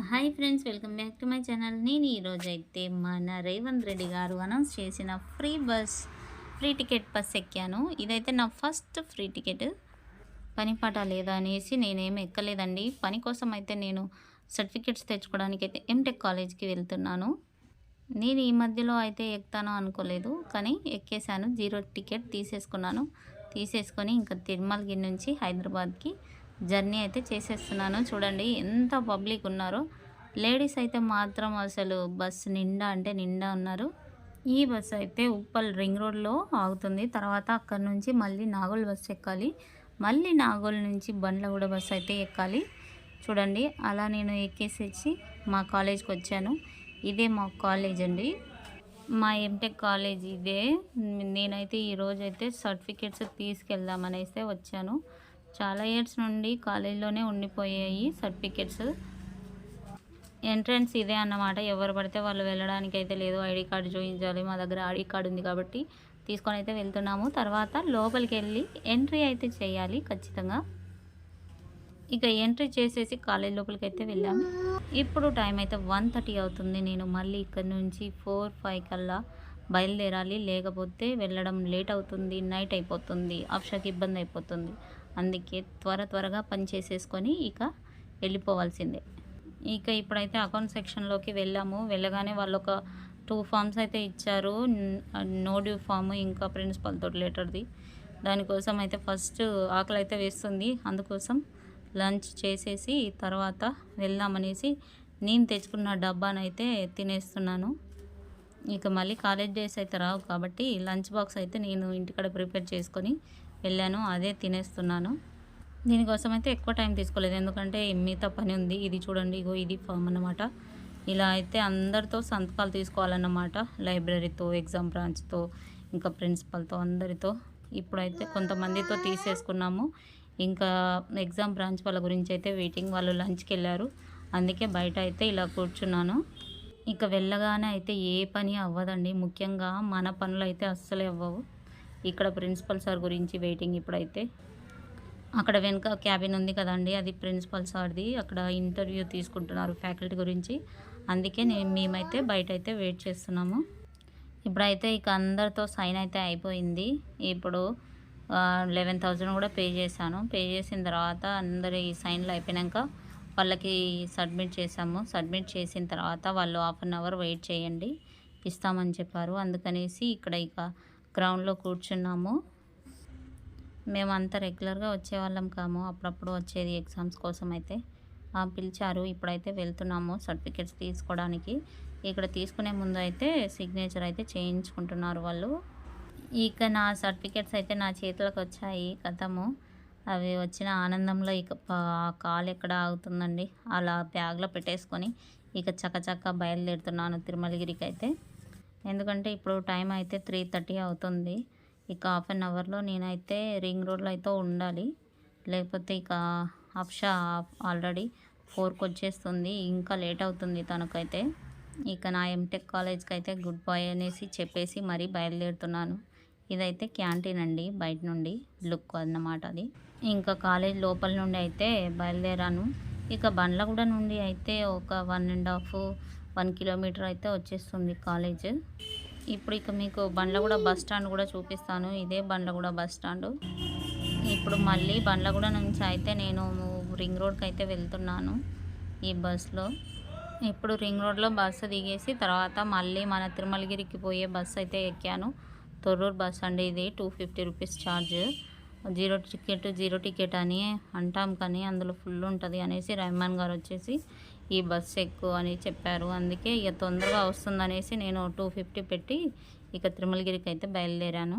Hi friends welcome back to my channel. నేను ఈరోజు అయితే మన రేవంత్ రెడ్డి గారు అనౌన్స్ చేసిన free bus free ticket bus ఎక్కాను. ఇదైతే నా ఫస్ట్ ఫ్రీ టికెట్. పని పాట లేదా అనేసి నేనేం ఎక్కలేదండి. పని కోసం అయితే నేను సర్టిఫికెట్స్ తెచ్చుకోవడానికి అయితే ఎంటెక్ కాలేజ్కి వెళ్తున్నాను. నేను ఈ మధ్యలో అయితే ఎక్కుతాను అనుకోలేదు కానీ ఎక్కేసాను జీరో టికెట్ తీసేసుకున్నాను. తీసేసుకొని ఇంకా తిరుమలగిరి నుంచి హైదరాబాద్కి జర్నీ అయితే చేసేస్తున్నాను. చూడండి ఎంత పబ్లిక్ ఉన్నారో. లేడీస్ అయితే మాత్రం అసలు బస్సు నిండా అంటే నిండా ఉన్నారు. ఈ బస్సు అయితే ఉప్పల్ రింగ్ రోడ్లో ఆగుతుంది. తర్వాత అక్కడ నుంచి మళ్ళీ నాగోల్ బస్సు ఎక్కాలి. మళ్ళీ నాగోల్ నుంచి బండ్లగూడ బస్సు అయితే ఎక్కాలి. చూడండి అలా నేను ఎక్కేసి మా కాలేజ్కి వచ్చాను. ఇదే మా కాలేజ్ అండి. మా ఎంటెక్ కాలేజ్ ఇదే. నేనైతే ఈరోజైతే అయితే సర్టిఫికేట్స్ తీసుకెళ్దామనేస్తే వచ్చాను. చాలా ఇయర్స్ నుండి కాలేజీలోనే ఉండిపోయాయి సర్టిఫికేట్స్ ఎంట్రన్స్ ఇదే అన్నమాట. ఎవరు పడితే వాళ్ళు వెళ్ళడానికి అయితే లేదు. ఐడి కార్డు చూపించాలి మా దగ్గర ఐడి కార్డు ఉంది కాబట్టి తీసుకొని అయితే వెళ్తున్నాము. తర్వాత లోపలికి వెళ్ళి ఎంట్రీ అయితే చేయాలి ఖచ్చితంగా. ఇక ఎంట్రీ చేసేసి కాలేజ్ లోపలికి అయితే వెళ్ళాము ఇప్పుడు టైం అయితే వన్ థర్టీ అవుతుంది. నేను మళ్ళీ ఇక్కడ నుంచి ఫోర్ ఫైవ్ కల్లా బయలుదేరాలి. లేకపోతే వెళ్ళడం లేట్ అవుతుంది. నైట్ అయిపోతుంది. ఆప్షాకి ఇబ్బంది అయిపోతుంది. అందుకే త్వర త్వరగా పని చేసేసుకొని ఇక వెళ్ళిపోవాల్సిందే. ఇక ఇప్పుడైతే అకౌంట్ సెక్షన్లోకి వెళ్ళాము. వెళ్ళగానే వాళ్ళు ఒక టూ ఫామ్స్ అయితే ఇచ్చారు. నో డ్యూ ఫామ్ ఇంకా ప్రిన్సిపల్ తోటి లెటర్ది దానికోసం అయితే ఫస్ట్ ఆకలి అయితే వేస్తుంది. అందుకోసం లంచ్ చేసేసి తర్వాత వెళ్దామనేసి నేను తెచ్చుకున్న డబ్బానైతే తినేస్తున్నాను. ఇక మళ్ళీ కాలేజ్ డేస్ అయితే రావు కాబట్టి లంచ్ బాక్స్ అయితే నేను ఇంటికాడ ప్రిపేర్ చేసుకొని వెళ్ళాను అదే తినేస్తున్నాను. దీనికోసం అయితే ఎక్కువ టైం తీసుకోలేదు. ఎందుకంటే మిగతా పని ఉంది. ఇది చూడండి ఇగో ఇది ఫామ్ అన్నమాట. ఇలా అయితే అందరితో సంతకాలు తీసుకోవాలన్నమాట. లైబ్రరీతో ఎగ్జామ్ బ్రాంచ్తో ఇంకా ప్రిన్సిపల్తో అందరితో. ఇప్పుడైతే కొంతమందితో తీసేసుకున్నాము. ఇంకా ఎగ్జామ్ బ్రాంచ్ వాళ్ళ గురించి అయితే వెయిటింగ్ వాళ్ళు లంచ్కి వెళ్ళారు. అందుకే బయట అయితే ఇలా కూర్చున్నాను. ఇక వెళ్ళగానే అయితే ఏ పని అవ్వదండి. ముఖ్యంగా మన పనులు అయితే అస్సలే అవ్వవు. ఇక్కడ ప్రిన్సిపల్ సార్ గురించి వెయిటింగ్ ఇప్పుడైతే. అక్కడ వెనుక క్యాబిన్ ఉంది కదండి అది ప్రిన్సిపల్ సార్ది అక్కడ ఇంటర్వ్యూ తీసుకుంటున్నారు ఫ్యాకల్టీ గురించి. అందుకే నేను మేమైతే బయట అయితే వెయిట్ చేస్తున్నాము. ఇప్పుడైతే ఇక అందరితో సైన్ అయితే అయిపోయింది. ఇప్పుడు లెవెన్ థౌజండ్ కూడా పే చేశాను. పే చేసిన తర్వాత అందరి సైన్లు అయిపోయాక వాళ్ళకి సబ్మిట్ చేసాము సబ్మిట్ చేసిన తర్వాత వాళ్ళు హాఫ్ అన్ అవర్ వెయిట్ చేయండి ఇస్తామని చెప్పారు. అందుకనేసి ఇక్కడ ఇక గ్రౌండ్లో కూర్చున్నాము. మేమంతా రెగ్యులర్గా వచ్చేవాళ్ళం కాము. అప్పుడప్పుడు వచ్చేది ఎగ్జామ్స్ కోసం అయితే. పిలిచారు. ఇప్పుడైతే వెళ్తున్నాము సర్టిఫికెట్స్ తీసుకోవడానికి. ఇక్కడ తీసుకునే ముందు అయితే సిగ్నేచర్ అయితే చేయించుకుంటున్నారు వాళ్ళు. ఇక నా సర్టిఫికెట్స్ అయితే నా చేతులకు వచ్చాయి గతము అవి వచ్చిన ఆనందంలో ఇక కాలు ఎక్కడ ఆగుతుందండి? అలా బ్యాగ్లో పెట్టేసుకొని ఇక చకచక్క బయలుదేరుతున్నాను తిరుమలగిరికి అయితే. ఎందుకంటే ఇప్పుడు టైం అయితే త్రీ థర్టీ అవుతుంది. ఇక హాఫ్ అన్ అవర్లో నేనైతే రింగ్ రోడ్లో అయితే ఉండాలి. లేకపోతే ఇక అప్షా ఆల్రెడీ ఫోర్కి వచ్చేస్తుంది. ఇంకా లేట్ అవుతుంది తనకైతే. ఇక నా ఎంటెక్ కాలేజ్కి అయితే గుడ్ బాయ్ అనేసి చెప్పేసి మరీ బయలుదేరుతున్నాను. ఇదైతే క్యాంటీన్ అండి బయట నుండి లుక్ అన్నమాట అది. ఇంకా కాలేజ్ లోపల నుండి అయితే బయలుదేరాను. ఇక బండ్లగూడ నుండి అయితే ఒక one and half one kilometre అయితే వచ్చేస్తుంది కాలేజ్. ఇప్పుడు ఇక మీకు బండ్లగూడ బస్ స్టాండ్ కూడా చూపిస్తాను. ఇదే బండ్లగూడ బస్ స్టాండ్. ఇప్పుడు మళ్ళీ బండ్లగూడ నుంచి అయితే నేను రింగ్ రోడ్కి అయితే వెళ్తున్నాను ఈ బస్లో. ఇప్పుడు రింగ్ రోడ్లో బస్సు దిగేసి తర్వాత మళ్ళీ మన తిరుమలగిరికి పోయే బస్సు అయితే ఎక్కాను. తొర్రూరు బస్ అండి ఇది two fifty rupees charge. Zero ticket zero ticket అని అంటాం కానీ అందులో ఫుల్ ఉంటుంది అనేసి రెహమాన్ గారు వచ్చేసి ఈ బస్సు ఎక్కువ అని చెప్పారు. అందుకే ఇక తొందరగా వస్తుందనేసి నేను టూ ఫిఫ్టీ పెట్టి ఇక తిరుమలగిరికి అయితే బయలుదేరాను.